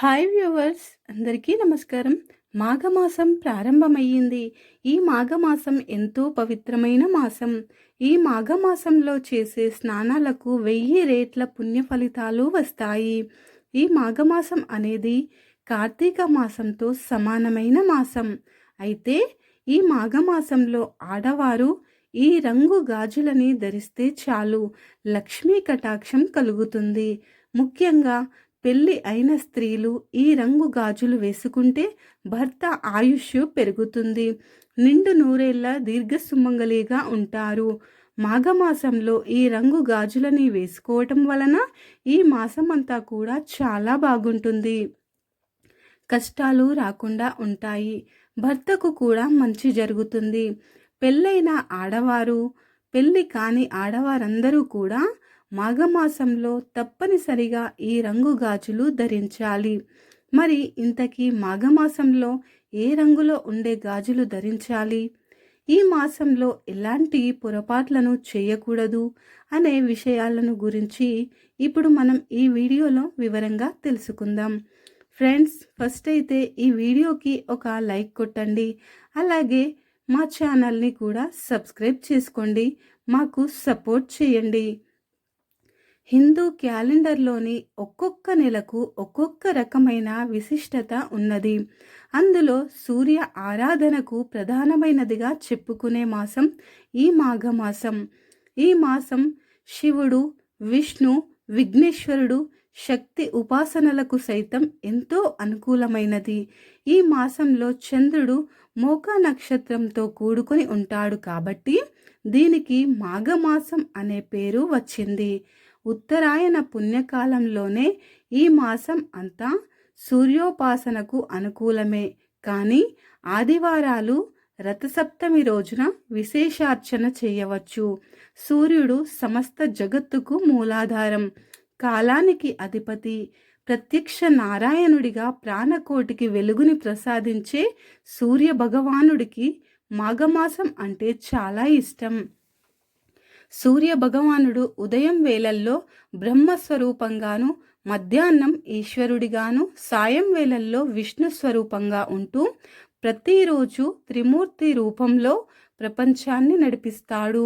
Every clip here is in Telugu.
హాయ్ వ్యూవర్స్ అందరికీ నమస్కారం. మాఘమాసం ప్రారంభమయ్యింది. ఈ మాఘమాసం ఎంతో పవిత్రమైన మాసం. ఈ మాఘమాసంలో చేసే స్నానాలకు వెయ్యి రేట్ల పుణ్య ఫలితాలు వస్తాయి. ఈ మాఘమాసం అనేది కార్తీక మాసంతో సమానమైన మాసం. అయితే ఈ మాఘమాసంలో ఆడవారు ఈ రంగు గాజులని ధరిస్తే చాలు. లక్ష్మీ కటాక్షం కలుగుతుంది. ముఖ్యంగా పెళ్ళి అయిన స్త్రీలు ఈ రంగు గాజులు వేసుకుంటే భర్త ఆయుష్ పెరుగుతుంది. నిండు నూరేళ్ళ దీర్ఘసుమంగలిగా ఉంటారు. మాఘమాసంలో ఈ రంగు గాజులని వేసుకోవటం వలన ఈ మాసం అంతా కూడా చాలా బాగుంటుంది. కష్టాలు రాకుండా ఉంటాయి. భర్తకు కూడా మంచి జరుగుతుంది. పెళ్ళైన ఆడవారు పెళ్ళి కాని ఆడవారందరూ కూడా మాఘమాసంలో తప్పనిసరిగా ఈ రంగు గాజులు ధరించాలి. మరి ఇంతకీ మాఘమాసంలో ఏ రంగులో ఉండే గాజులు ధరించాలి? ఈ మాసంలో ఎలాంటి పొరపాట్లను చేయకూడదు అనే విషయాలను గురించి ఇప్పుడు మనం ఈ వీడియోలో వివరంగా తెలుసుకుందాం. ఫ్రెండ్స్ ఫస్ట్ అయితే ఈ వీడియోకి ఒక లైక్ కొట్టండి. అలాగే మా ఛానల్ని కూడా సబ్స్క్రైబ్ చేసుకోండి. మాకు సపోర్ట్ చేయండి. హిందూ క్యాలెండర్లోని ఒక్కొక్క నెలకు ఒక్కొక్క రకమైన విశిష్టత ఉన్నది. అందులో సూర్య ఆరాధనకు ప్రధానమైనదిగా చెప్పుకునే మాసం ఈ మాఘమాసం. ఈ మాసం శివుడు విష్ణు విఘ్నేశ్వరుడు శక్తి ఉపాసనలకు సైతం ఎంతో అనుకూలమైనది. ఈ మాసంలో చంద్రుడు మోకా నక్షత్రంతో కూడుకొని ఉంటాడు కాబట్టి దీనికి మాఘమాసం అనే పేరు వచ్చింది. ఉత్తరాయణ పుణ్యకాలంలోనే ఈ మాసం అంతా సూర్యోపాసనకు అనుకూలమే. కానీ ఆదివారాలు రథసప్తమి రోజున విశేషార్చన చేయవచ్చు. సూర్యుడు సమస్త జగత్తుకు మూలాధారం. కాలానికి అధిపతి. ప్రత్యక్ష నారాయణుడిగా ప్రాణకోటికి వెలుగుని ప్రసాదించే సూర్య భగవానుడికి మాఘమాసం అంటే చాలా ఇష్టం. సూర్య భగవానుడు ఉదయం వేళల్లో బ్రహ్మస్వరూపంగాను మధ్యాహ్నం ఈశ్వరుడిగాను సాయం వేళల్లో విష్ణు స్వరూపంగా ఉంటూ ప్రతిరోజు త్రిమూర్తి రూపంలో ప్రపంచాన్ని నడిపిస్తాడు.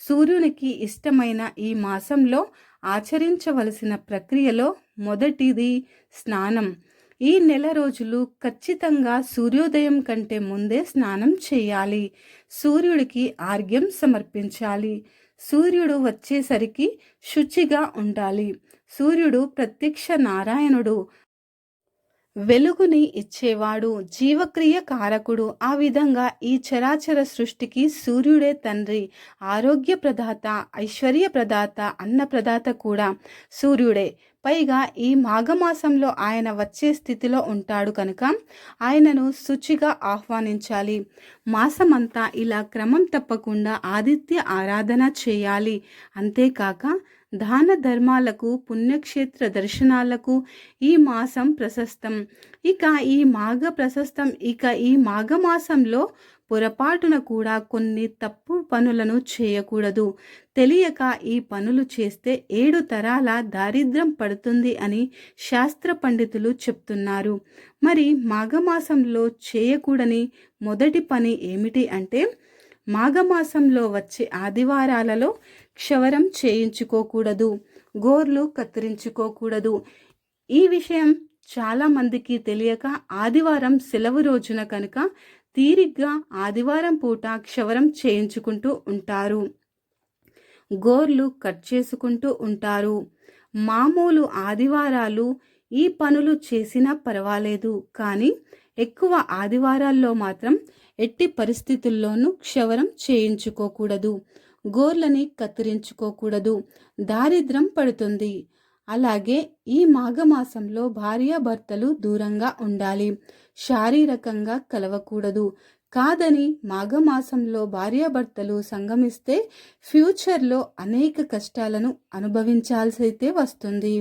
సూర్యునికి ఇష్టమైన ఈ మాసంలో ఆచరించవలసిన ప్రక్రియలో మొదటిది స్నానం. ఈ నెల రోజులు ఖచ్చితంగా సూర్యోదయం కంటే ముందే స్నానం చేయాలి. సూర్యుడికి ఆర్ఘ్యం సమర్పించాలి. సూర్యుడు వచ్చేసరికి శుచిగా ఉండాలి. సూర్యుడు ప్రత్యక్ష నారాయణుడు వెలుగుని ఇచ్చేవాడు జీవక్రియ కారకుడు. ఆ విధంగా ఈ చరాచర సృష్టికి సూర్యుడే తండ్రి ఆరోగ్య ప్రదాత ఐశ్వర్య ప్రదాత అన్న ప్రదాత కూడా సూర్యుడే. పైగా ఈ మాఘమాసంలో ఆయన వచ్చే స్థితిలో ఉంటాడు కనుక ఆయనను శుచిగా ఆహ్వానించాలి. మాసమంతా ఇలా క్రమం తప్పకుండా ఆదిత్య ఆరాధన చేయాలి. అంతేకాక దాన ధర్మాలకు పుణ్యక్షేత్ర దర్శనాలకు ఈ మాసం ప్రశస్తం. ఇక ఈ మాఘ ప్రశస్తం ఇక ఈ మాఘమాసంలో పొరపాటున కూడా కొన్ని తప్పు పనులను చేయకూడదు. తెలియక ఈ పనులు చేస్తే ఏడు తరాల దారిద్ర్యం పడుతుంది అని శాస్త్ర పండితులు చెప్తున్నారు. మరి మాఘమాసంలో చేయకూడని మొదటి పని ఏమిటి అంటే మాఘమాసంలో వచ్చే ఆదివారాలలో క్షవరం చేయించుకోకూడదు గోర్లు కత్తిరించుకోకూడదు. ఈ విషయం చాలామందికి తెలియక ఆదివారం సెలవు రోజున కనుక తీరిగ్గా ఆదివారం పూట క్షవరం చేయించుకుంటూ ఉంటారు. గోర్లు కట్ చేసుకుంటూ ఉంటారు. మామూలు ఆదివారాలు ఈ పనులు చేసినా పర్వాలేదు. కానీ ఎక్కువ ఆదివారాల్లో మాత్రం ఎట్టి పరిస్థితుల్లోనూ క్షవరం చేయించుకోకూడదు. గోర్లని కత్తిరించుకోకూడదు. దారిద్రం పడుతుంది. అలాగే ఈ మాఘమాసంలో భార్యాభర్తలు దూరంగా ఉండాలి. శారీరకంగా కలవకూడదు. కాదని మాఘమాసంలో భార్యాభర్తలు సంగమిస్తే ఫ్యూచర్లో అనేక కష్టాలను అనుభవించాల్సైతే వస్తుంది.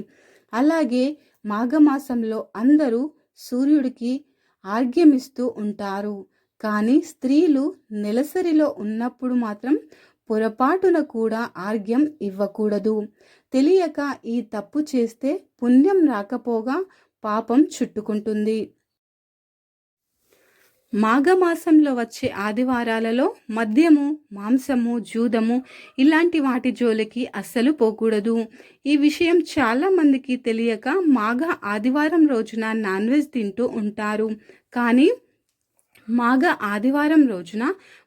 అలాగే మాఘమాసంలో అందరూ సూర్యుడికి ఆర్గ్యమిస్తూ ఉంటారు. కానీ స్త్రీలు నెలసరిలో ఉన్నప్పుడు మాత్రం పొరపాటున కూడా ఆర్గ్యం ఇవ్వకూడదు. తెలియక ఈ తప్పు చేస్తే పుణ్యం రాకపోగా పాపం చుట్టుకుంటుంది. మాఘమాసంలో వచ్చే ఆదివారాలలో మద్యము మాంసము జూదము ఇలాంటి వాటి జోలికి అస్సలు పోకూడదు. ఈ విషయం చాలా మందికి తెలియక మాఘ ఆదివారం రోజున నాన్ వెజ్ తింటూ ఉంటారు. కానీ మాఘ ఆదివారం రోజున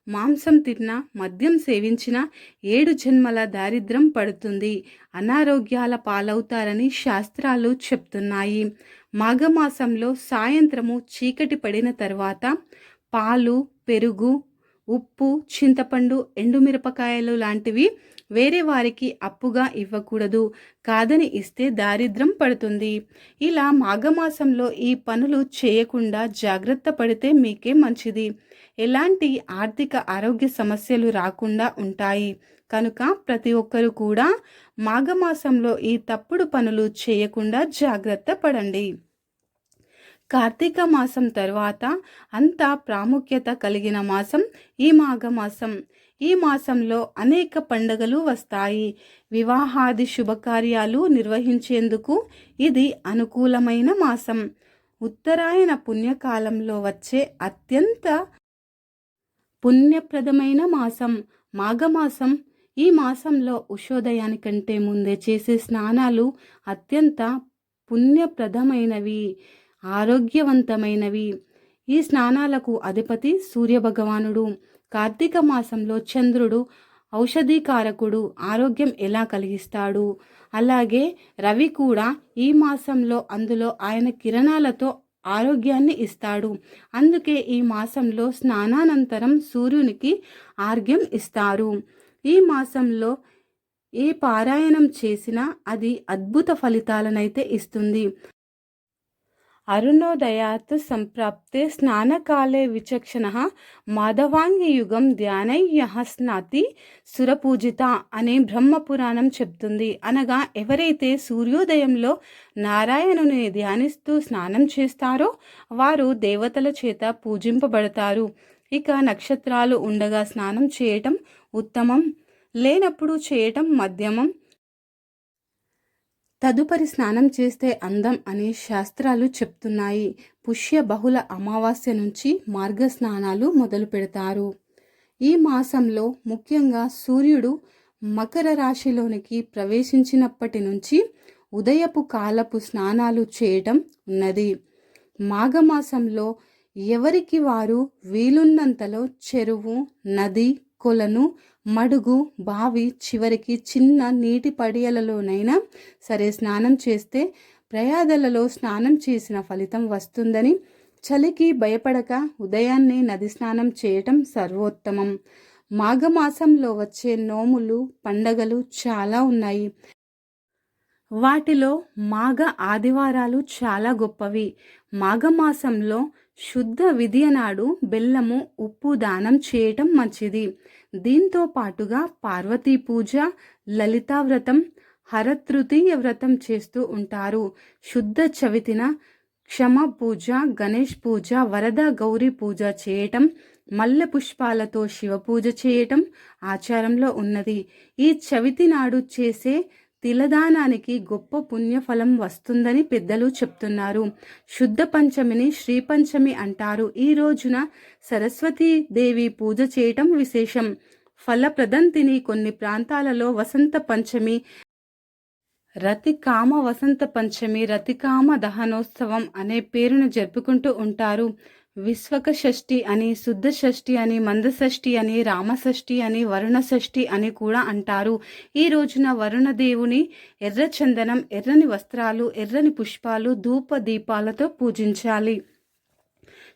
మాంసం తిన్నా మద్యం సేవించిన ఏడు జన్మల దారిద్రం పడుతుంది. అనారోగ్యాల పాలవుతారని శాస్త్రాలు చెప్తున్నాయి. మాఘమాసంలో సాయంత్రము చీకటి పడిన తర్వాత పాలు పెరుగు ఉప్పు చింతపండు ఎండుమిరపకాయలు లాంటివి వేరే వారికి అప్పుగా ఇవ్వకూడదు. కాదని ఇస్తే దారిద్రం పడుతుంది. ఇలా మాఘమాసంలో ఈ పనులు చేయకుండా జాగ్రత్త పడితే మీకే మంచిది. ఎలాంటి ఆర్థిక ఆరోగ్య సమస్యలు రాకుండా ఉంటాయి. కనుక ప్రతి ఒక్కరు కూడా మాఘమాసంలో ఈ తప్పుడు పనులు చేయకుండా జాగ్రత్త పడండి. కార్తీక మాసం తర్వాత అంత ప్రాముఖ్యత కలిగిన మాసం ఈ మాఘమాసం. ఈ మాసంలో అనేక పండుగలు వస్తాయి. వివాహాది శుభకార్యాలు నిర్వహించేందుకు ఇది అనుకూలమైన మాసం. ఉత్తరాయణ పుణ్యకాలంలో వచ్చే అత్యంత పుణ్యప్రదమైన మాసం. మాఘమాసం ఈ మాసంలో ఉషోదయానికంటే ముందే చేసే స్నానాలు అత్యంత పుణ్యప్రదమైనవి. ఆరోగ్యవంతమైనవి. ఈ స్నానాలకు అధిపతి సూర్యభగవానుడు. కార్తీక మాసంలో చంద్రుడు ఔషధీకారకుడు. ఆరోగ్యం ఎలా కలిగిస్తాడు? అలాగే రవి కూడా ఈ మాసంలో అందులో ఆయన కిరణాలతో ఆరోగ్యాన్ని ఇస్తాడు. అందుకే ఈ మాసంలో స్నానానంతరం సూర్యునికి ఆర్ఘ్యం ఇస్తారు. ఈ మాసంలో ఏ పారాయణం చేసినా అది అద్భుత ఫలితాలనైతే ఇస్తుంది. అరుణోదయాత్ సంప్రాప్తే స్నానకాలే విచక్షణ మాధవాంగియుగం ధ్యానయ్య స్నాతి సురపూజిత అనే బ్రహ్మపురాణం చెప్తుంది. అనగా ఎవరైతే సూర్యోదయంలో నారాయణుని ధ్యానిస్తూ స్నానం చేస్తారో వారు దేవతల చేత పూజింపబడతారు. ఇక నక్షత్రాలు ఉండగా స్నానం చేయటం ఉత్తమం. లేనప్పుడు చేయటం మధ్యమం. తదుపరి స్నానం చేస్తే అందం అనే శాస్త్రాలు చెప్తున్నాయి. పుష్య బహుళ అమావాస్య నుంచి మార్గ స్నానాలు మొదలు పెడతారు. ఈ మాసంలో ముఖ్యంగా సూర్యుడు మకర రాశిలోనికి ప్రవేశించినప్పటి నుంచి ఉదయపు కాలపు స్నానాలు చేయటం ఉన్నది. మాఘమాసంలో ఎవరికి వారు వీలున్నంతలో చెరువు నది కొలను మడుగు బావి చివరికి చిన్న నీటి పడియలలోనైనా సరే స్నానం చేస్తే ప్రయాదలలో స్నానం చేసిన ఫలితం వస్తుందని చలికి భయపడక ఉదయాన్నే నది స్నానం చేయటం సర్వోత్తమం. మాఘమాసంలో వచ్చే నోములు పండగలు చాలా ఉన్నాయి. వాటిలో మాఘ ఆదివారాలు చాలా గొప్పవి. మాఘమాసంలో శుద్ధ విధియ నాడు బెల్లము ఉప్పు దానం చేయటం మంచిది. దీంతో పాటుగా పార్వతీ పూజ లలితా వ్రతం హరతృతీయ వ్రతం చేస్తూ ఉంటారు. శుద్ధ చవితిన క్షమ పూజ గణేష్ పూజ వరద గౌరీ పూజ చేయటం మల్లె పుష్పాలతో శివ పూజ చేయటం ఆచారంలో ఉన్నది. ఈ చవితి నాడు చేసే తిలదానానికి గొప్ప పుణ్యఫలం వస్తుందని పెద్దలు చెప్తున్నారు. శుద్ధ పంచమిని శ్రీ పంచమి అంటారు. ఈ రోజున సరస్వతీదేవి పూజ చేయటం విశేషం. ఫలప్రదంతిని కొన్ని ప్రాంతాలలో వసంత పంచమి రతికామ వసంత పంచమి రతికామ దహనోత్సవం అనే పేరును జరుపుకుంటూ ఉంటారు. విశ్వక షష్ఠి అని శుద్ధ షష్ఠి అని మందషష్ఠి అని రామషష్ఠి అని వరుణ షష్ఠి అని కూడా అంటారు. ఈ రోజున వరుణ దేవుని ఎర్ర చందనం ఎర్రని వస్త్రాలు ఎర్రని పుష్పాలు ధూప దీపాలతో పూజించాలి.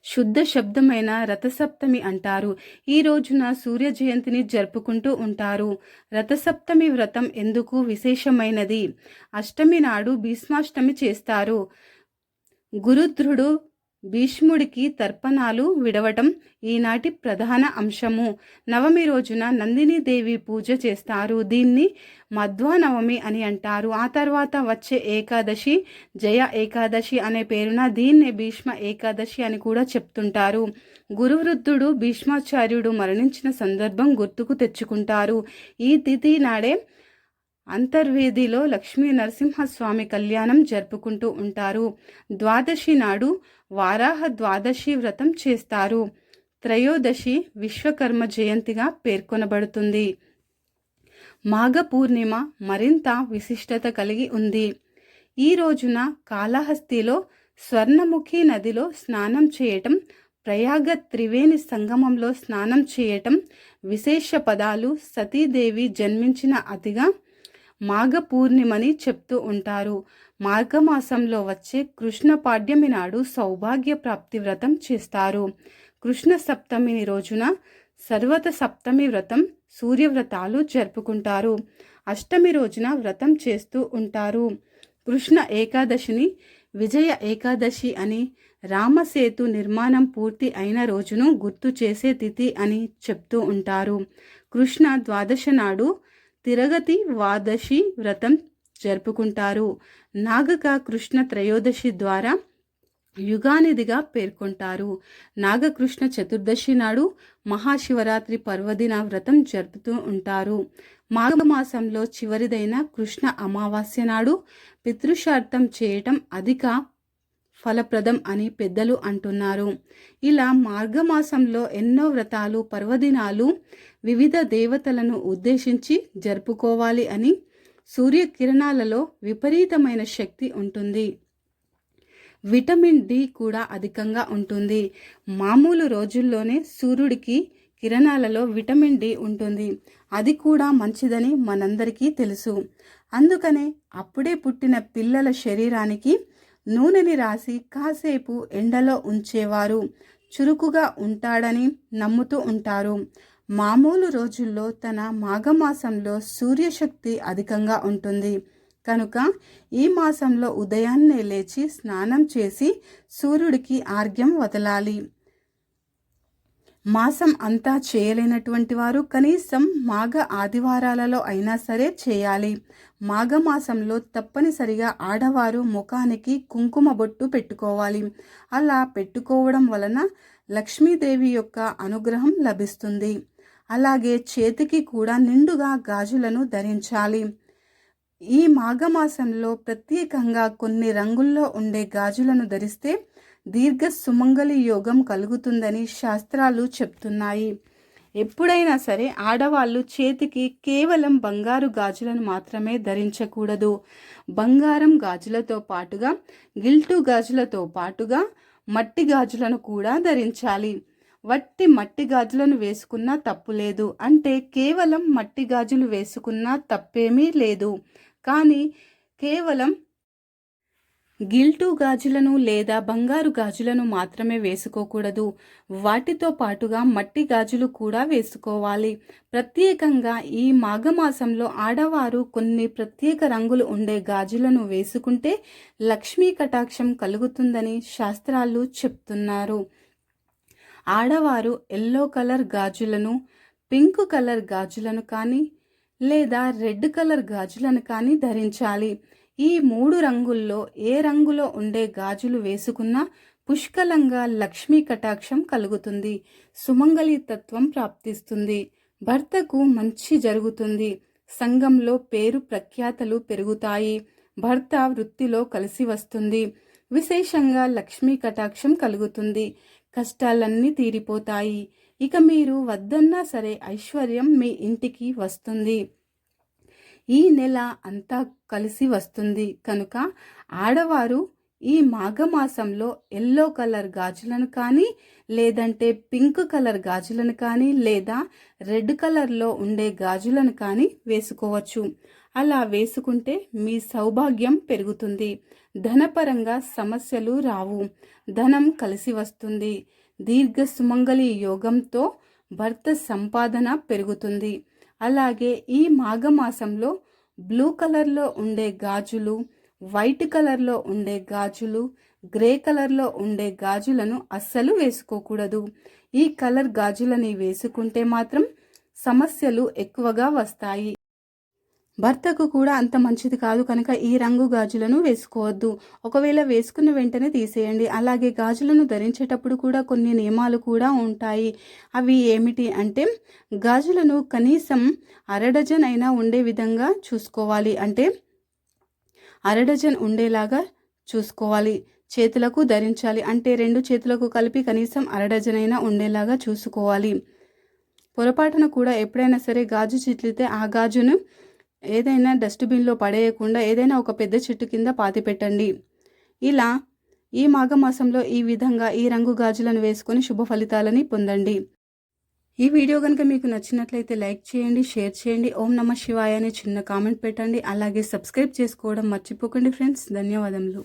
శుద్ధ శబ్దమైన రథసప్తమి అంటారు. ఈ రోజున సూర్య జయంతిని జరుపుకుంటూ ఉంటారు. రథసప్తమి వ్రతం ఎందుకు విశేషమైనది? అష్టమి నాడు భీష్మాష్టమి చేస్తారు. గురుద్రుడు భీష్ముడికి తర్పణాలు విడవటం ఈనాటి ప్రధాన అంశము. నవమి రోజున నందినీదేవి పూజ చేస్తారు. దీన్ని మధ్వా నవమి అని అంటారు. ఆ తర్వాత వచ్చే ఏకాదశి జయ ఏకాదశి అనే పేరున దీన్నే భీష్మ ఏకాదశి అని కూడా చెప్తుంటారు. గురువృద్ధుడు భీష్మాచార్యుడు మరణించిన సందర్భం గుర్తుకు తెచ్చుకుంటారు. ఈ తిథి నాడే అంతర్వేదిలో లక్ష్మీ నరసింహస్వామి కళ్యాణం జరుపుకుంటూ ఉంటారు. ద్వాదశి నాడు వారాహ ద్వాదశి వ్రతం చేస్తారు. త్రయోదశి విశ్వకర్మ జయంతిగా పేర్కొనబడుతుంది. మాఘ పూర్ణిమ మరింత విశిష్టత కలిగి ఉంది. ఈ రోజున కాళహస్తిలో స్వర్ణముఖి నదిలో స్నానం చేయటం ప్రయాగ త్రివేణి సంగమంలో స్నానం చేయటం విశేష పదాలు సతీదేవి జన్మించిన అతిగా మాఘ పూర్ణిమని చెప్తూ ఉంటారు. మార్గమాసంలో వచ్చే కృష్ణ పాడ్యమి నాడు సౌభాగ్య ప్రాప్తి వ్రతం చేస్తారు. కృష్ణ సప్తమిని రోజున సర్వత సప్తమి వ్రతం సూర్యవ్రతాలు జరుపుకుంటారు. అష్టమి రోజున వ్రతం చేస్తూ ఉంటారు. కృష్ణ ఏకాదశిని విజయ ఏకాదశి అని రామసేతు నిర్మాణం పూర్తి అయిన రోజును గుర్తు చేసే తిథి అని చెప్తూ ఉంటారు. కృష్ణ ద్వాదశ నాడు తిరగతి ద్వాదశి వ్రతం జరుపుకుంటారు. నాగక కృష్ణ త్రయోదశి ద్వారా యుగానిదిగా పేర్కొంటారు. నాగకృష్ణ చతుర్దశి నాడు మహాశివరాత్రి పర్వదిన వ్రతం జరుపుతూ ఉంటారు. మాఘమాసంలో చివరిదైన కృష్ణ అమావాస్య నాడు పితృశార్థం చేయటం అధిక ఫలప్రదం అని పెద్దలు అంటున్నారు. ఇలా మార్గమాసంలో ఎన్నో వ్రతాలు పర్వదినాలు వివిధ దేవతలను ఉద్దేశించి జరుపుకోవాలి అని సూర్యకిరణాలలో విపరీతమైన శక్తి ఉంటుంది. విటమిన్ డి కూడా అధికంగా ఉంటుంది. మామూలు రోజుల్లోనే సూర్యుడికి కిరణాలలో విటమిన్ డి ఉంటుంది. అది కూడా మంచిదని మనందరికీ తెలుసు. అందుకనే అప్పుడే పుట్టిన పిల్లల శరీరానికి నూనెని రాసి కాసేపు ఎండలో ఉంచేవారు. చురుకుగా ఉంటాడని నమ్ముతూ ఉంటారు. మామూలు రోజుల్లో తన మాఘమాసంలో సూర్యశక్తి అధికంగా ఉంటుంది. కనుక ఈ మాసంలో ఉదయాన్నే లేచి స్నానం చేసి సూర్యుడికి ఆర్ఘ్యం వదలాలి. మాసం అంతా చేయలేనటువంటి వారు కనీసం మాఘ ఆదివారాలలో అయినా సరే చేయాలి. మాఘమాసంలో తప్పనిసరిగా ఆడవారు ముఖానికి కుంకుమ బొట్టు పెట్టుకోవాలి. అలా పెట్టుకోవడం వలన లక్ష్మీదేవి యొక్క అనుగ్రహం లభిస్తుంది. అలాగే చేతికి కూడా నిండుగా గాజులను ధరించాలి. ఈ మాఘమాసంలో ప్రత్యేకంగా కొన్ని రంగుల్లో ఉండే గాజులను ధరిస్తే దీర్ఘ సుమంగళి యోగం కలుగుతుందని శాస్త్రాలు చెప్తున్నాయి. ఎప్పుడైనా సరే ఆడవాళ్ళు చేతికి కేవలం బంగారు గాజులను మాత్రమే ధరించకూడదు. బంగారం గాజులతో పాటుగా గిల్టు గాజులతో పాటుగా మట్టి గాజులను కూడా ధరించాలి. వట్టి మట్టి గాజులను వేసుకున్నా తప్పు లేదు. అంటే కేవలం మట్టి గాజులు వేసుకున్నా తప్పేమీ లేదు. కానీ కేవలం గిల్టు గాజులను లేదా బంగారు గాజులను మాత్రమే వేసుకోకూడదు. వాటితో పాటుగా మట్టి గాజులు కూడా వేసుకోవాలి. ప్రత్యేకంగా ఈ మాఘమాసంలో ఆడవారు కొన్ని ప్రత్యేక రంగులు ఉండే గాజులను వేసుకుంటే లక్ష్మీ కటాక్షం కలుగుతుందని శాస్త్రాలు చెప్తున్నారు. ఆడవారు ఎల్లో కలర్ గాజులను పింక్ కలర్ గాజులను కానీ లేదా రెడ్ కలర్ గాజులను కానీ ధరించాలి. ఈ మూడు రంగుల్లో ఏ రంగులో ఉండే గాజులు వేసుకున్నా పుష్కలంగా లక్ష్మీ కటాక్షం కలుగుతుంది. సుమంగళి తత్వం ప్రాప్తిస్తుంది. భర్తకు మంచి జరుగుతుంది. సంఘంలో పేరు ప్రఖ్యాతలు పెరుగుతాయి. భర్త వృత్తిలో కలిసి వస్తుంది. విశేషంగా లక్ష్మీ కటాక్షం కలుగుతుంది. కష్టాలన్నీ తీరిపోతాయి. ఇక మీరు వద్దన్నా సరే ఐశ్వర్యం మీ ఇంటికి వస్తుంది. ఈ నెల అంతా కలిసి వస్తుంది కనుక ఆడవారు ఈ మాఘమాసంలో ఎల్లో కలర్ గాజులను కానీ లేదంటే పింక్ కలర్ గాజులను కానీ లేదా రెడ్ కలర్లో ఉండే గాజులను కానీ వేసుకోవచ్చు. అలా వేసుకుంటే మీ సౌభాగ్యం పెరుగుతుంది. ధనపరంగా సమస్యలు రావు. ధనం కలిసి వస్తుంది. దీర్ఘ సుమంగళి యోగంతో భర్త సంపాదన పెరుగుతుంది. అలాగే ఈ మాఘమాసంలో బ్లూ కలర్లో ఉండే గాజులు వైట్ కలర్లో ఉండే గాజులు గ్రే కలర్లో ఉండే గాజులను అస్సలు వేసుకోకూడదు. ఈ కలర్ గాజులని వేసుకుంటే మాత్రం సమస్యలు ఎక్కువగా వస్తాయి. భర్తకు కూడా అంత మంచిది కాదు కనుక ఈ రంగు గాజులను వేసుకోవద్దు. ఒకవేళ వేసుకున్న వెంటనే తీసేయండి. అలాగే గాజులను ధరించేటప్పుడు కూడా కొన్ని నియమాలు కూడా ఉంటాయి. అవి ఏమిటి అంటే గాజులను కనీసం అరడజన్ అయినా ఉండే విధంగా చూసుకోవాలి. అంటే అరడజన్ ఉండేలాగా చూసుకోవాలి. చేతులకు ధరించాలి. అంటే రెండు చేతులకు కలిపి కనీసం అరడజన్ అయినా ఉండేలాగా చూసుకోవాలి. పొరపాటున కూడా ఎప్పుడైనా సరే గాజు చిట్లితే ఆ గాజును ఏదైనా డస్ట్బిన్లో పడేయకుండా ఏదైనా ఒక పెద్ద చెట్టు కింద పాతి పెట్టండి. ఇలా ఈ మాఘమాసంలో ఈ విధంగా ఈ రంగు గాజులను వేసుకొని శుభ ఫలితాలని పొందండి. ఈ వీడియో కనుక మీకు నచ్చినట్లయితే లైక్ చేయండి షేర్ చేయండి ఓం నమ శివాయ అనే చిన్న కామెంట్ పెట్టండి అలాగే సబ్స్క్రైబ్ చేసుకోవడం మర్చిపోకండి ఫ్రెండ్స్. ధన్యవాదములు.